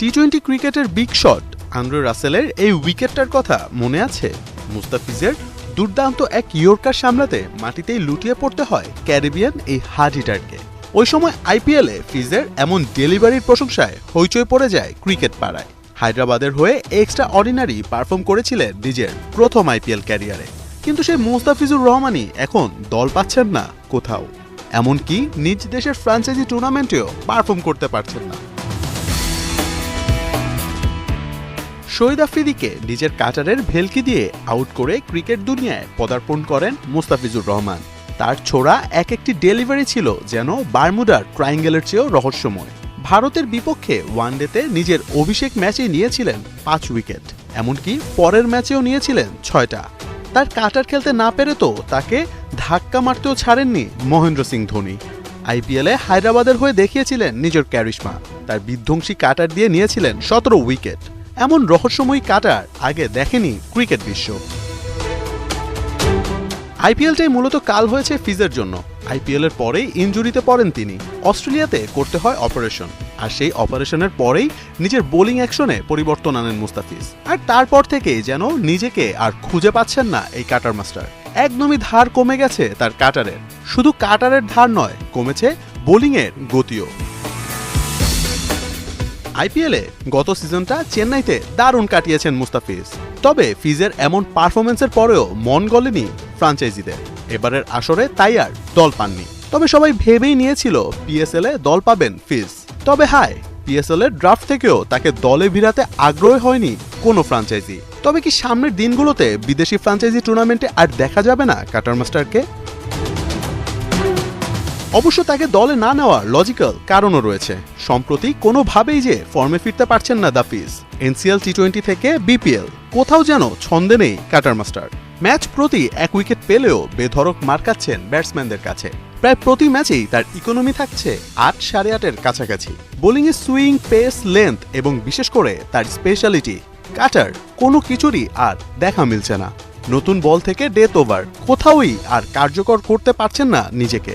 টি twenty ক্রিকেটের big shot Andre রাসেলের এই উইকেটটার কথা মনে আছে? মুস্তাফিজের দুর্দান্ত এক ইয়র্কার সামলাতে মাটিতেই লুটিয়ে পড়তে হয় ক্যারিবিয়ান এই হার্ড হিটারকে ওই সময় আইপিএলে ফিজের এমন ডেলিভারির প্রশংসায় হইচই পড়ে যায় ক্রিকেট পাড়ায়। হায়দ্রাবাদের হয়ে এক্সট্রা অর্ডিনারি পারফর্ম করেছিলেন নিজের প্রথম আইপিএল ক্যারিয়ারে কিন্তু সেই মুস্তাফিজুর রহমানই এখন দল পাচ্ছেন না কোথাও। এমনকি নিজ দেশের ফ্রাঞ্চাইজি টুর্নামেন্টেও পারফর্ম করতে পারছেন না। শহীদ আফ্রিদিকে নিজের কাটারের ভেলকি দিয়ে আউট করে ক্রিকেট দুনিয়ায় পদার্পণ করেন মুস্তাফিজুর রহমান। তার ছোড়া এক একটি ডেলিভারি ছিল যেন বারমুডার ট্রায়াঙ্গেলের চেয়েও রহস্যময়। ভারতের বিপক্ষে ওয়ানডেতে নিজের অভিষেক ম্যাচে নিয়েছিলেন পাঁচ উইকেট, এমনকি পরের ম্যাচেও নিয়েছিলেন ছয়টা। তার কাটার খেলতে না পেরে তো তাকে ধাক্কা মারতেও ছাড়েননি মহেন্দ্র সিং ধোনি। আইপিএলে হায়দ্রাবাদের হয়ে দেখিয়েছিলেন নিজের ক্যারিশমা। তার বিধ্বংসী কাটার দিয়ে নিয়েছিলেন সতেরো উইকেট। এমন রহস্যময়ী কাটার আগে দেখেনি ক্রিকেট বিশ্ব। আইপিএলটাই মূলত কাল হয়েছে ফিজের জন্য। আইপিএল এর পরেই ইনজুরিতে পড়েন তিনি। অস্ট্রেলিয়াতে করতে হয় অপারেশন। আর সেই অপারেশনের পরেই নিজের বোলিং অ্যাকশনে পরিবর্তন আনেন মুস্তাফিজ। আর তারপর থেকেই যেন নিজেকে আর খুঁজে পাচ্ছেন না এই কাটার মাস্টার। একদমই ধার কমে গেছে তার কাটারের। শুধু কাটারের ধার নয়, কমেছে বোলিংয়ের গতিও। আইপিএলে গত সিজনটা চেন্নাইতে দারুণ কাটিয়েছেন মুস্তাফিজ। তবে ফিজের এমন পারফরমেন্সের পরেও মন গলেনি ফ্রাঞ্চাইজিদের। এবারের আসরে তাই আর দল পাননি। তবে সবাই ভেবেই নিয়েছিল পিএসএল এ দল পাবেন ফিজ। তবে হায়, পিএসএল এর ড্রাফট থেকেও তাকে দলে ভিড়াতে আগ্রহী হয়নি কোনো ফ্রাঞ্চাইজি। তবে কি সামনের দিনগুলোতে বিদেশি ফ্রাঞ্চাইজি টুর্নামেন্টে আর দেখা যাবে না কাটার মাস্টারকে? অবশ্য তাকে দলে না নেওয়ার লজিক্যাল কারণও রয়েছে। সম্প্রতি কোনোভাবেই যে ফর্মে ফিরতে পারছেন না দাফিজ। এনসিএল টি টোয়েন্টি থেকে বিপিএল কোথাও যেন ছন্দে নেই কাটার মাস্টার ম্যাচ প্রতি এক উইকেট পেলেও বেধরক মার খাচ্ছেন ব্যাটসম্যানদের কাছে। প্রায় প্রতি ম্যাচেই তার ইকোনমি থাকছে আট সাড়ে আটের কাছাকাছি। বোলিংয়ে সুইং পেস লেন্থ এবং বিশেষ করে তার স্পেশালিটি কাটার কোনো কিছুরই আর দেখা মিলছে না। নতুন বল থেকে ডেথ ওভার কোথাওই আর কার্যকর করতে পারছেন না নিজেকে।